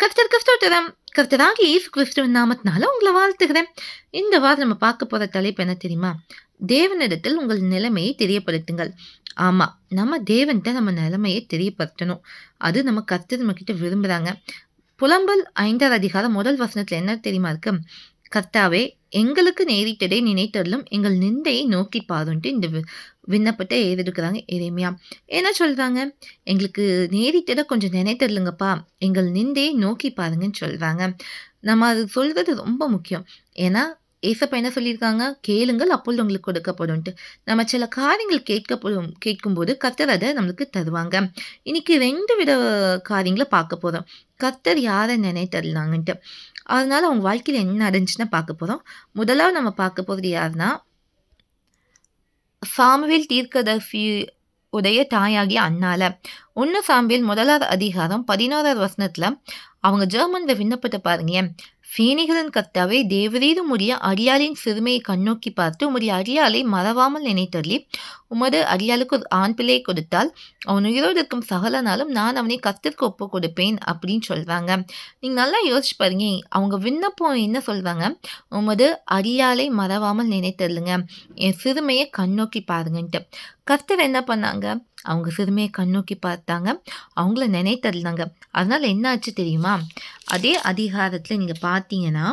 கர்த்தர் கர்த்தோட்டரம் கர்த்தராகி இயேசு கிறிஸ்துவின் நாமத்தினால உங்களை வாழ்த்துகிறேன் இந்த வாரம் நம்ம பார்க்க போற தலைப்பு என்ன தெரியுமா தேவனிடத்தில் உங்கள் நிலைமையை தெரியப்படுத்துங்கள் ஆமா நம்ம தேவன்கிட்ட நம்ம நிலைமையை தெரியப்படுத்தணும் அது நம்ம கர்த்தர் நம்ம கிட்ட விரும்புறாங்க புலம்பல் ஐந்தாவது அதிகாரம் முதல் வசனத்துல என்ன தெரியுமா இருக்கு கர்த்தாவே எங்களுக்கு நேரிட்டதை நினைத்தருளும் எங்கள் நிந்தையை நோக்கி பாருன்ட்டு இந்த வி- விண்ணப்பத்தை எழுதிருக்கிறாங்க எளிமையா என்ன சொல்றாங்க? எங்களுக்கு நேரிட்டதை கொஞ்சம் நினைத்தருளுங்கப்பா எங்கள் நிந்தையை நோக்கி பாருங்கன்னு சொல்றாங்க. நம்ம அது சொல்கிறது ரொம்ப முக்கியம். ஏன்னா ஏசப்பா என்ன சொல்லியிருக்காங்க? கேளுங்கள் அப்பொழுது உங்களுக்கு கொடுக்கப்படும்ட்டு நம்ம சில காரியங்கள் கேட்கப்படும் கேட்கும்போது கர்த்தர் அதை நம்மளுக்கு தருவாங்க. இன்னைக்கு ரெண்டு வித காரியங்களை பார்க்க போகிறோம் கர்த்தர் யாரை நினைத்தரலாங்கன்ட்டு அதனால அவங்க வாழ்க்கையில் என்ன நடந்துச்சுன்னா பார்க்க போகிறோம் முதலாக நம்ம பார்க்க போகிறது யாருன்னா சாமுவேல் தீர்க்கதர்சி உடைய தாயாகிய அண்ணால. ஒன்று சாம்பியல் முதலாவது அதிகாரம் பதினோராவது வசனத்தில் அவங்க ஜெர்மனில் விண்ணப்பத்தை பாருங்க சேனைகளின் கர்த்தாவே தேவரீது உடைய அடியாளின் சிறுமையை கண்ணோக்கி பார்த்து உம்முடைய அடியாளை மறவாமல் நினைத்தள்ளி உமது அடியாளுக்கு ஒரு ஆண் பிள்ளையை கொடுத்தால் அவன் உயிரோடு இருக்கும் சகல நாளும் நான் அவனை கத்திற்கு ஒப்பு கொடுப்பேன் அப்படின்னு சொல்றாங்க நீங்க நல்லா யோசிச்சு பாருங்க அவங்க விண்ணப்பம் என்ன சொல்றாங்க உமது அடியாளை மறவாமல் நினைத்தள்ளுங்க என் சிறுமையை கண்ணோக்கி பாருங்கன்ட்டு. கர்த்தர் என்ன பண்ணாங்க? அவங்க சிறுமையை கண்ணோக்கி பார்த்தாங்க. அவங்கள நினைத்தருந்தாங்க அதனால் என்ன ஆச்சு தெரியுமா? அதே அதிகாரத்தில் நீங்கள் பார்த்தீங்கன்னா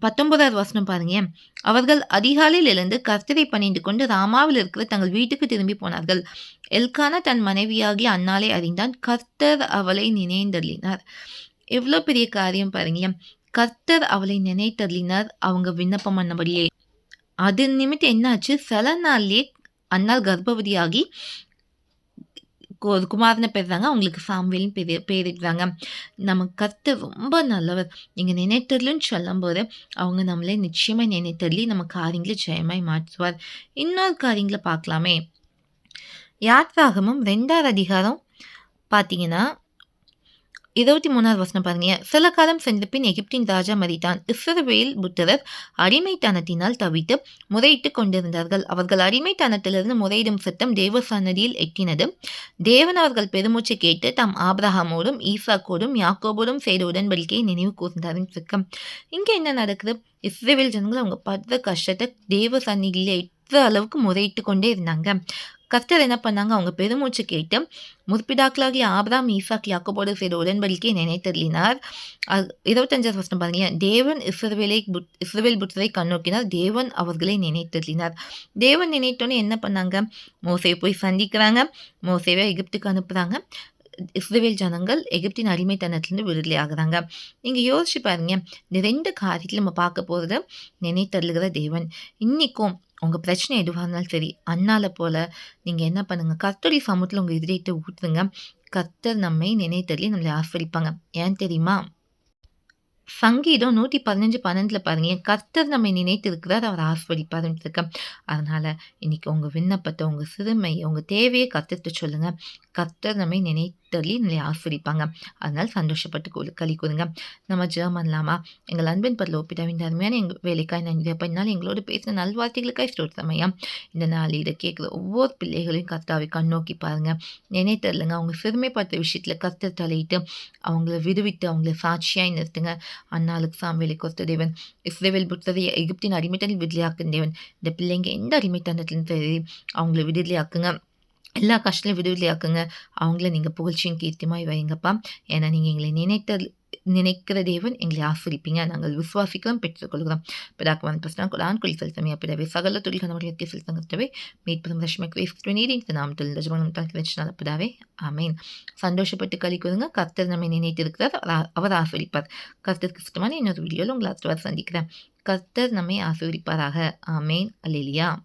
பத்தொன்பதாவது வசனம் பாருங்க. அவர்கள் அதிகாலையில் எழுந்து கர்த்தரை பணிந்து கொண்டு ராமாவில் இருக்கிற தங்கள் வீட்டுக்கு திரும்பி போனார்கள். எல்கானா தன் மனைவியாகிய அன்னாலே அறிந்தான். கர்த்தர் அவளை நினைந்தள்ளினார் எவ்வளோ பெரிய காரியம் பாருங்க. கர்த்தர் அவளை நினைத்தள்ளினார் அவங்க விண்ணப்பம் பண்ணபடியே. அது நிமித்தம் என்னாச்சு? சில நாள்லேயே அன்னாள் கர்ப்பவதியாகி ஒரு குமாரனை பெறுறாங்க. அவங்களுக்கு ஃபேமிலின்னு பெரிய பேரிடுறாங்க நம்ம கருத்து ரொம்ப நல்லவர். நீங்கள் நினைத்தர்லன்னு சொல்லும்போது அவங்க நம்மளே நிச்சயமாக நினைத்தர்லி நம்ம காரியங்களை ஜெயமாய் மாற்றுவார். இன்னொரு காரியங்களை பார்க்கலாமே. யாத்ராகமும் ரெண்டாவது அதிகாரம் பார்த்தீங்கன்னா இருபத்தி மூணாவது வசனம் பாருங்க. சில காலம் சென்ற பின் எகிப்தின் ராஜா மறித்தான் இஸ்ரவேல் புத்திரர் அடிமைத்தனத்தினால் தவித்து முறையிட்டு கொண்டிருந்தார்கள். அவர்கள் அடிமைத்தனத்திலிருந்து முறையிடும் சத்தம் தேவ சன்னதியில் எட்டினது. தேவன் அவர்கள் பெருமூச்சு கேட்டு தாம் ஆப்ரஹாமோடும் ஈசாக்கோடும் யாக்கோபோடும் செய்த உடன்படிக்கையை நினைவு கூர்ந்தாரின் சிக்கம் இங்கே என்ன நடக்குது? இஸ்ரேவேல் ஜனங்கள் அவங்க படுற கஷ்டத்தை தேவ சந்நிதியில் எட்டுற அளவுக்கு முறையிட்டு கொண்டே இருந்தாங்க. கர்த்தர் என்ன பண்ணாங்க? அவங்க பெருமூச்சு கேட்டு முற்பிதாக்களாகிய ஆப்ராம் ஈசாக் யாக்கோபோடு செய்த உடன்படிக்கை நினைத்தருளினார். இருபத்தஞ்சாவது வருஷம் பாருங்க. தேவன் இஸ்ரவேலை புட் இஸ்ரவேல் புத்தரை கண்ணோக்கினார். தேவன் அவர்களை நினைத்தருளினார். தேவன் நினைத்தோன்னே என்ன பண்ணாங்க? மோசையை போய் சந்திக்கிறாங்க. மோசையை எகிப்துக்கு அனுப்புகிறாங்க இஸ்ரேல் ஜனங்கள் எகிப்தின் அடிமைத்தனத்திலிருந்து விடுதலை ஆகுறாங்க. நீங்கள் யோசிச்சு பாருங்க. இந்த ரெண்டு காரியத்தில் நம்ம பார்க்க போகிறது நினைத்தருளுகிற தேவன். இன்னைக்கும் உங்கள் பிரச்சனை எதுவாக இருந்தாலும் சரி அண்ணால போல் நீங்கள் என்ன பண்ணுங்கள் கர்த்தரி சமூகத்தில் உங்கள் இதயத்தை ஊற்றுங்க கர்த்தர் நம்மை நினைத்தருளி நம்மளை ஆஸ்வரிப்பாங்க ஏன் தெரியுமா? சங்கீதம் நூற்றி பதினஞ்சு பன்னெண்டில் பாருங்க. கர்த்தர் நம்மை நினைத்திருக்கிறார் அவர் ஆஸ்வதிப்பாருன்னு இருக்க. அதனால் இன்றைக்கி உங்கள் விண்ணப்பத்தை உங்கள் சிறுமையை உங்கள் தேவையை கற்றுட்டு சொல்லுங்கள் கர்த்தர் நம்மை நினைத்தள்ளி நிலை ஆஸ்வதிப்பாங்க அதனால் சந்தோஷப்பட்டு கொடு களி கூறுங்க நம்ம ஜெர்மன்லாமா எங்கள் அன்பின் பதில் ஒப்பிட்டாவின் அருமையான எங்கள் வேலைக்காய் நன்றி அப்போ பண்ணால் எங்களோடு பேசின நல்வார்த்தைகளுக்காய் சமயம் இந்த நாள் இதை கேட்குற ஒவ்வொரு பிள்ளைகளையும் கர்த்தாவை கண்ணோக்கி பாருங்க. நினைத்தரலுங்க அவங்க சிறுமைப்பட்ட விஷயத்தில் கர்த்தர் தலையிட்டு அவங்கள விடுவித்து அவங்கள சாட்சியாய் நிறுத்துங்க. அன்னாளுக்கு சாம்வேலை கொடுத்த தேவன் இஸ்ரேவேல் புத்தரை எகிப்தின் அடிமைத்தனில் விடுதலையாக்கும் தேவன். இந்த பிள்ளைங்க எந்த அடிமைத்தனத்திலும் சரி அவங்கள விடுதலையாக்குங்க. எல்லா கஷ்டத்திலும் விடுதலையாக்குங்க அவங்கள நீங்கள் புகழ்ச்சியும் கீர்த்தியுமாய் வைங்கப்பா. ஏன்னா நீங்கள் எங்களை நினைத்த நினைக்கிற தேவன் எங்களை ஆசிரிப்பீங்க. நாங்கள் விசுவாசிக்கிறோம் பெற்றுக்கொள்கிறோம் பிதாக்குவான் பிரச்சனை குலான் குழி செலுத்தமே. பிறவே சகல தொழில் நம்மளுடைய செலுத்தங்கத்தவே மீட்பதும் ரஷ்மை கிரேஸ்து நீதி இந்த நாமத்தில் தாக்கி வச்சுனால கிடைச்சினால பிதாவே ஆமேன். சந்தோஷப்பட்டு களி கொடுங்க கர்த்தர் நம்மை நினைத்திருக்கிறார். அவர் அவர் ஆசிரிப்பார். கர்த்தருக்கு சுத்தமான இன்னொரு வீடியோவில் உங்களை அடுத்த வர சந்திக்கிறேன். கர்த்தர் நம்மை ஆசிரிப்பாராக. ஆமேன். அல்லேலியா.